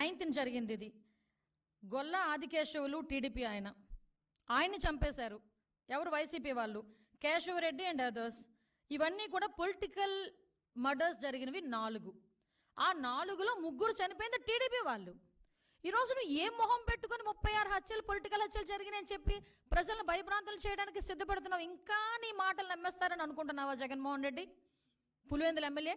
Ninth జరిగింది ఇది. గొల్ల Adikesavulu TDP ఆయన. ఆయన్ని చంపేశారు. ఎవరు? వైసీపీ వాళ్ళు. Keshavareddy and others. ఇవన్నీ కూడా పొలిటికల్ మర్డర్స్ జరిగినవి నాలుగు. ఆ నాలుగులో ముగ్గురు చనిపోయింది టీడీపీ వాళ్ళు. ఈరోజు నువ్వు ఏ మొహం పెట్టుకుని ముప్పై ఆరు హత్యలు పొలిటికల్ హత్యలు జరిగినాయని చెప్పి ప్రజలను భయభ్రాంతులు చేయడానికి సిద్ధపడుతున్నావు? ఇంకా నీ మాటలు నమ్మేస్తారని అనుకుంటున్నావా జగన్మోహన్ రెడ్డి? పులివెందుల ఎమ్మెల్యే?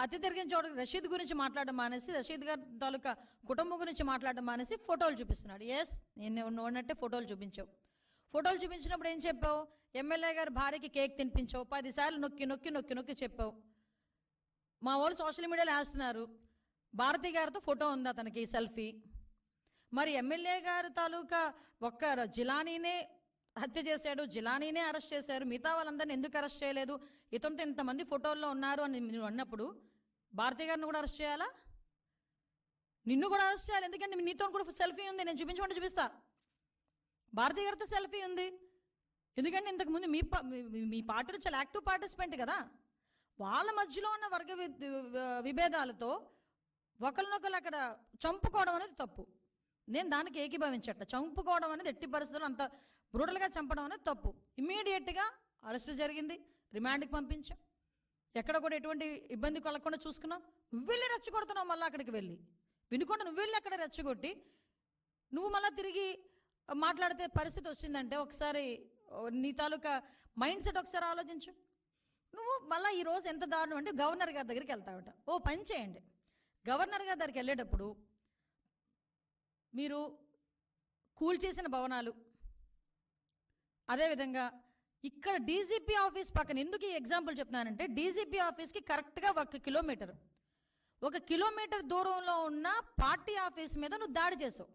హత్య తిరిగిన చోట రషీద్ గురించి మాట్లాడడం మానేసి రషీద్ గారి తాలూకా కుటుంబం గురించి మాట్లాడడం మానేసి ఫోటోలు చూపిస్తున్నాడు. ఎస్ నేను ఉన్నట్టే ఫోటోలు చూపించావు. ఫోటోలు చూపించినప్పుడు ఏం చెప్పావు? ఎమ్మెల్యే గారి భార్యకి కేక్ తినిపించావు. పదిసార్లు నొక్కి నొక్కి నొక్కి నొక్కి చెప్పావు. మా వాళ్ళు సోషల్ మీడియాలో వేస్తున్నారు. భారతి గారితో ఫోటో ఉంది అతనికి సెల్ఫీ. మరి ఎమ్మెల్యే గారి తాలూకా ఒక్క జిలానీనే హత్య చేశాడు జిలానీనే అరెస్ట్ చేశారు. మిగతా వాళ్ళందరిని ఎందుకు అరెస్ట్ చేయలేదు? ఇతనితో ఇంతమంది ఫోటోల్లో ఉన్నారు అని నువ్వు అన్నప్పుడు భారతి గారిని కూడా అరెస్ట్ చేయాలా? నిన్ను కూడా అరెస్ట్ చేయాలి. ఎందుకంటే నీతో కూడా సెల్ఫీ ఉంది. నేను చూపించమంటే చూపిస్తా. భారతి గారితో సెల్ఫీ ఉంది. ఎందుకంటే ఇంతకుముందు మీ పా- మీ- మీ పార్టీలో చాలా యాక్టివ్ పార్టిసిపెంట్ కదా. వాళ్ళ మధ్యలో ఉన్న వర్గ వి- విభేదాలతో ఒకరినొకరు అక్కడ చంపుకోవడం అనేది తప్పు. నేను దానికి ఏకీభవించట చంపుకోవడం అనేది ఎట్టి పరిస్థితుల్లో అంత బ్రూటల్గా చంపడం అనేది తప్పు. ఇమ్మీడియట్గా అరెస్ట్ జరిగింది. రిమాండ్కి పంపించాం. ఎక్కడ కూడా ఎటువంటి ఇబ్బంది కలగకుండా చూసుకున్నావు వెళ్ళి రెచ్చగొడుతున్నావు మళ్ళీ అక్కడికి వెళ్ళి. వినుకుండా నువ్వు వెళ్ళి అక్కడ రెచ్చగొట్టి నువ్వు మళ్ళీ తిరిగి మాట్లాడితే పరిస్థితి వచ్చిందంటే ఒకసారి నీ తాలూకా మైండ్ సెట్ ఒకసారి ఆలోచించు. నువ్వు మళ్ళీ ఈరోజు ఎంత దారుణం అంటే గవర్నర్ గారి దగ్గరికి వెళ్తావట. ఓ పని చేయండి. గవర్నర్ గారి దగ్గరికి వెళ్ళేటప్పుడు మీరు కూల్ చేసిన భవనాలు అదేవిధంగా ఇక్కడ డీజీపీ ఆఫీస్ పక్కన ఎందుకు ఈ ఎగ్జాంపుల్ చెప్తున్నానంటే డీజీపీ ఆఫీస్కి కరెక్ట్గా ఒక కిలోమీటర్ ఒక కిలోమీటర్ దూరంలో ఉన్న పార్టీ ఆఫీస్ మీద నువ్వు దాడి చేసావు.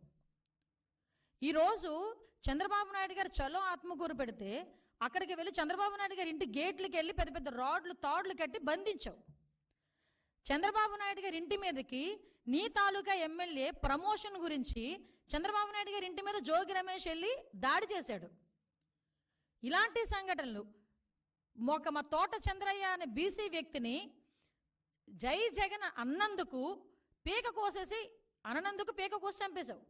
ఈరోజు చంద్రబాబు నాయుడు గారు చలో ఆత్మకూరు పెడితే అక్కడికి వెళ్ళి చంద్రబాబు నాయుడు గారి ఇంటి గేట్లకి వెళ్ళి పెద్ద పెద్ద రాడ్లు తాడ్లు కట్టి బంధించావు. చంద్రబాబు నాయుడు గారి ఇంటి మీదకి నీ తాలూకా ఎమ్మెల్యే ప్రమోషన్ గురించి చంద్రబాబు నాయుడు గారి ఇంటి మీద జోగి రమేష్ వెళ్ళి దాడి చేశాడు. ఇలాంటి సంఘటనలు. ఒక మా తోట చంద్రయ్య అనే బీసీ వ్యక్తిని జై జగన్ అన్నందుకు పీక కోసేసి అననందుకు పీక కోసి చంపేశావు.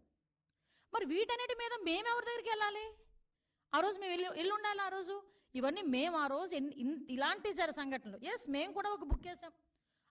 మరి వీటన్నిటి మీద మేము ఎవరి దగ్గరికి వెళ్ళాలి? ఆ రోజు మేము వెళ్ళి వెళ్ళి ఉండాలి ఆ రోజు? ఇవన్నీ మేము ఆ రోజు ఇన్- ఇలాంటి జర సంఘటనలు. ఎస్ మేము కూడా ఒక బుక్ చేసాం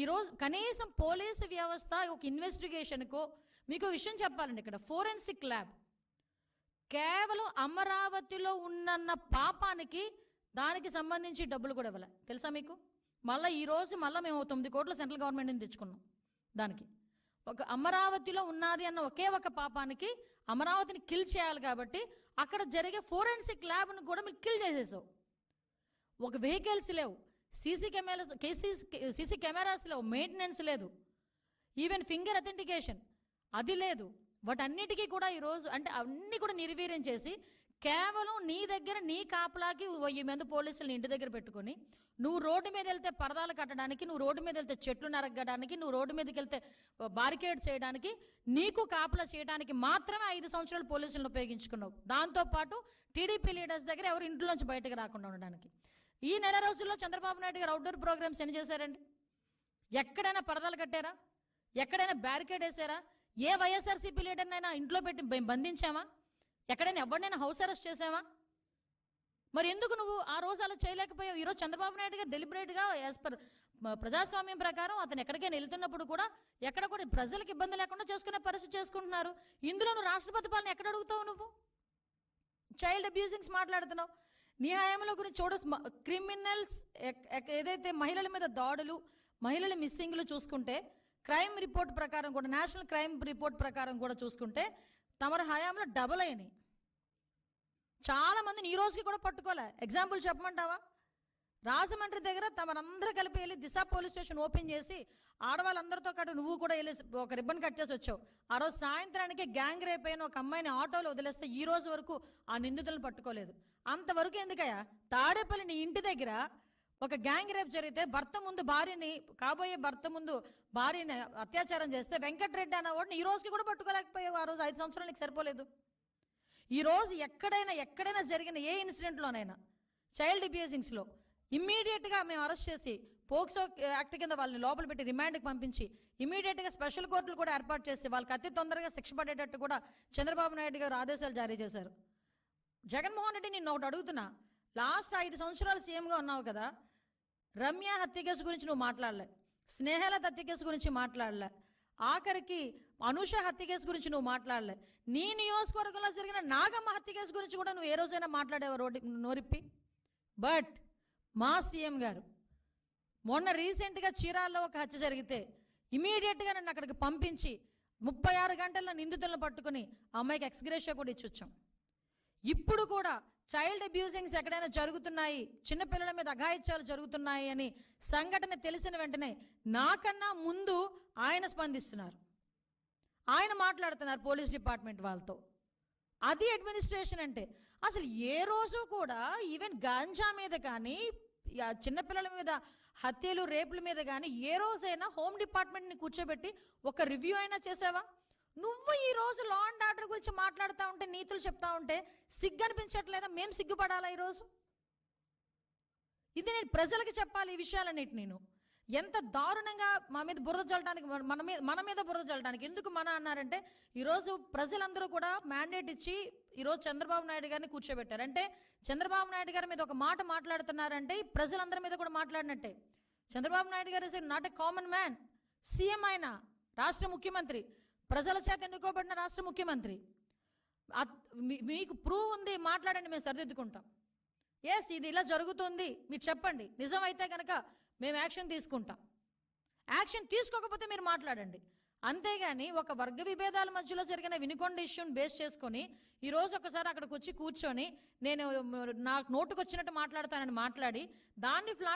ఈరోజు కనీసం పోలీసు వ్యవస్థ ఒక ఇన్వెస్టిగేషన్కో మీకు విషయం చెప్పాలండి ఇక్కడ ఫోరెన్సిక్ ల్యాబ్. కేవలం అమరావతిలో ఉన్నన్న పాపానికి దానికి సంబంధించి డబ్బులు కూడా ఇవ్వలే. తెలుసా మీకు? మళ్ళీ ఈరోజు మళ్ళీ మేము తొమ్మిది కోట్ల సెంట్రల్ గవర్నమెంట్ నుంచి తెచ్చుకున్నాం దానికి. ఒక అమరావతిలో ఉన్నది అన్న ఒకే ఒక పాపానికి అమరావతిని కిల్ చేయాలి కాబట్టి అక్కడ జరిగే ఫోరెన్సిక్ ల్యాబ్ను కూడా మీరు కిల్ చేసేసావు. ఒక వెహికల్స్ లేవు. సీసీ కెమెరాస్ కేసీ సీసీ కెమెరాస్ లేవు మెయింటెనెన్స్ లేదు. ఈవెన్ ఫింగర్ అథెంటికేషన్ అది లేదు. వాటన్నిటికీ కూడా ఈరోజు అంటే అన్నీ కూడా నిర్వీర్యం చేసి కేవలం నీ దగ్గర నీ కాపలాకి వెయ్యి మంది పోలీసులు ఇంటి దగ్గర పెట్టుకొని నువ్వు రోడ్డు మీద వెళ్తే పరదాలు కట్టడానికి నువ్వు రోడ్డు మీద వెళ్తే చెట్లు నరగడానికి నువ్వు రోడ్డు మీదకి వెళ్తే బారికేడ్ చేయడానికి నీకు కాపలా చేయడానికి మాత్రమే ఐదు సంవత్సరాలు పోలీసులను ఉపయోగించుకున్నావు. దాంతోపాటు టీడీపీ లీడర్స్ దగ్గర ఎవరు ఇంట్లోంచి బయటకు రాకుండా ఉండడానికి. ఈ నెల రోజుల్లో చంద్రబాబు నాయుడు గారు అవుట్డోర్ ప్రోగ్రామ్స్ ఎన్ని చేశారండి? ఎక్కడైనా పరదాలు కట్టారా? ఎక్కడైనా బ్యారికేడ్ వేసారా? ఏ వైఎస్ఆర్సీపీ లీడర్నైనా ఇంట్లో పెట్టి బంధించామా? ఎక్కడైనా ఎవరినైనా హౌస్ అరెస్ట్ చేసామా మరి ఎందుకు నువ్వు ఆ రోజు అలా చేయలేకపోయావు? ఈరోజు చంద్రబాబు నాయుడు గారు డెలిబరేట్గా యాజ్ పర్ ప్రజాస్వామ్యం ప్రకారం అతను ఎక్కడికైనా వెళ్తున్నప్పుడు కూడా ఎక్కడ కూడా ప్రజలకు ఇబ్బంది లేకుండా చేసుకునే పరిస్థితి చేసుకుంటున్నారు. ఇందులో నువ్వు రాష్ట్రపతి పాలన ఎక్కడ అడుగుతావు నువ్వు? చైల్డ్ అబ్యూజింగ్స్ మాట్లాడుతున్నావు. నీ హయాంలో గురించి చూడ క్రిమినల్స్ ఏదైతే మహిళల మీద దాడులు మహిళల మిస్సింగ్లు చూసుకుంటే క్రైమ్ రిపోర్ట్ ప్రకారం కూడా నేషనల్ క్రైమ్ రిపోర్ట్ ప్రకారం కూడా చూసుకుంటే తమర హయాంలో డబుల్ అయినాయి. చాలామందిని ఈ రోజుకి కూడా పట్టుకోలే. ఎగ్జాంపుల్ చెప్పమంటావా? రాజమండ్రి దగ్గర తమరందరూ కలిపి వెళ్ళి దిశ పోలీస్ స్టేషన్ ఓపెన్ చేసి ఆడవాళ్ళందరితో కట్టు నువ్వు కూడా వెళ్ళి ఒక రిబ్బన్ కట్ చేసి వచ్చావు. ఆ రోజు సాయంత్రానికి గ్యాంగ్ రేప్ అయిన ఒక అమ్మాయిని ఆటోలో వదిలేస్తే ఈ రోజు వరకు ఆ నిందితులను పట్టుకోలేదు. అంతవరకు ఎందుకయ్యా? తాడేపల్లి నీ ఇంటి దగ్గర ఒక గ్యాంగ్ రేప్ జరిగితే భర్త ముందు భార్యని కాబోయే భర్త ముందు భార్యని అత్యాచారం చేస్తే వెంకటరెడ్డి అన్నవాడిని ఈ రోజుకి కూడా పట్టుకోలేకపోయావు. ఆ రోజు ఐదు సంవత్సరాలు నీకు సరిపోలేదు. ఈ రోజు ఎక్కడైనా ఎక్కడైనా జరిగిన ఏ ఇన్సిడెంట్లోనైనా చైల్డ్ అబ్యూజింగ్స్లో ఇమ్మీడియట్గా మేము అరెస్ట్ చేసి పోక్సో యాక్ట్ కింద వాళ్ళని లోపల పెట్టి రిమాండ్కి పంపించి ఇమీడియట్గా స్పెషల్ కోర్టులు కూడా ఏర్పాటు చేసి వాళ్ళకి అతి తొందరగా శిక్ష పడేటట్టు కూడా చంద్రబాబు నాయుడు గారు ఆదేశాలు జారీ చేశారు. జగన్మోహన్ రెడ్డి నేను ఒకటి అడుగుతున్నా. లాస్ట్ ఐదు సంవత్సరాలు సీఎంగా ఉన్నావు కదా. రమ్య హత్య కేసు గురించి నువ్వు మాట్లాడలే. స్నేహలత హత్య కేసు గురించి మాట్లాడలే. ఆఖరికి అనుష హత్య కేసు గురించి నువ్వు మాట్లాడలే. నీ నియోజకవర్గంలో జరిగిన నాగమ్మ హత్య కేసు గురించి కూడా నువ్వు ఏ రోజైనా మాట్లాడేవా రోడ్డు నోరిప్పి? బట్ మా సీఎం గారు మొన్న రీసెంట్గా చీరాల్లో ఒక హత్య జరిగితే ఇమీడియట్గా నన్ను అక్కడికి పంపించి ముప్పై ఆరు గంటల్లో నిందితులను పట్టుకుని అమ్మాయికి ఎక్స్గ్రేషియా కూడా ఇచ్చొచ్చాం. ఇప్పుడు కూడా చైల్డ్ అబ్యూజింగ్స్ ఎక్కడైనా జరుగుతున్నాయి చిన్నపిల్లల మీద అఘాయిత్యాలు జరుగుతున్నాయి అని సంఘటన తెలిసిన వెంటనే నాకన్నా ముందు ఆయన స్పందిస్తున్నారు. ఆయన మాట్లాడుతున్నారు పోలీస్ డిపార్ట్మెంట్ వాళ్ళతో. అది అడ్మినిస్ట్రేషన్ అంటే అసలు ఏ రోజు కూడా ఈవెన్ గాంజా మీద కానీ చిన్నపిల్లల మీద హత్యలు రేపుల మీద కానీ ఏ రోజైనా హోమ్ డిపార్ట్మెంట్ని కూర్చోబెట్టి ఒక రివ్యూ అయినా చేసావా? నువ్వు ఈ రోజు లా అండ్ ఆర్డర్ గురించి మాట్లాడుతూ ఉంటే నీతులు చెప్తా ఉంటే సిగ్గు అనిపించట్లేదా మేము సిగ్గుపడాలా ఈరోజు ఇది నేను ప్రజలకి చెప్పాలి ఈ విషయాలన్నిటి నేను. ఎంత దారుణంగా మా మీద బురద చల్లడానికి మన- మన మీద మన మీద బురద చల్లడానికి ఎందుకు మన అన్నారంటే ఈరోజు ప్రజలందరూ కూడా మ్యాండేట్ ఇచ్చి ఈరోజు చంద్రబాబు నాయుడు గారిని కూర్చోబెట్టారు. అంటే చంద్రబాబు నాయుడు గారి మీద ఒక మాట మాట్లాడుతున్నారంటే ప్రజలందరి మీద కూడా మాట్లాడినట్టే. Chandrababu Naidu garu is not a common man CM ఆయన రాష్ట్ర ముఖ్యమంత్రి ప్రజల చేత ఎన్నుకోబడిన రాష్ట్ర ముఖ్యమంత్రి. మీకు ప్రూవ్ ఉంది మాట్లాడండి మేము సరిదిద్దుకుంటాం. ఎస్ ఇది ఇలా జరుగుతుంది మీరు చెప్పండి. నిజమైతే కనుక మేము యాక్షన్ తీసుకుంటాం. యాక్షన్ తీసుకోకపోతే మీరు మాట్లాడండి. అంతేగాని ఒక వర్గ విభేదాల మధ్యలో జరిగిన వినుకొండ ఇష్యూని బేస్ చేసుకొని ఈ రోజు ఒకసారి అక్కడికి వచ్చి కూర్చొని నేను నాకు నోటుకు వచ్చినట్టు మాట్లాడతానని మాట్లాడి దాన్ని ఫ్లాట్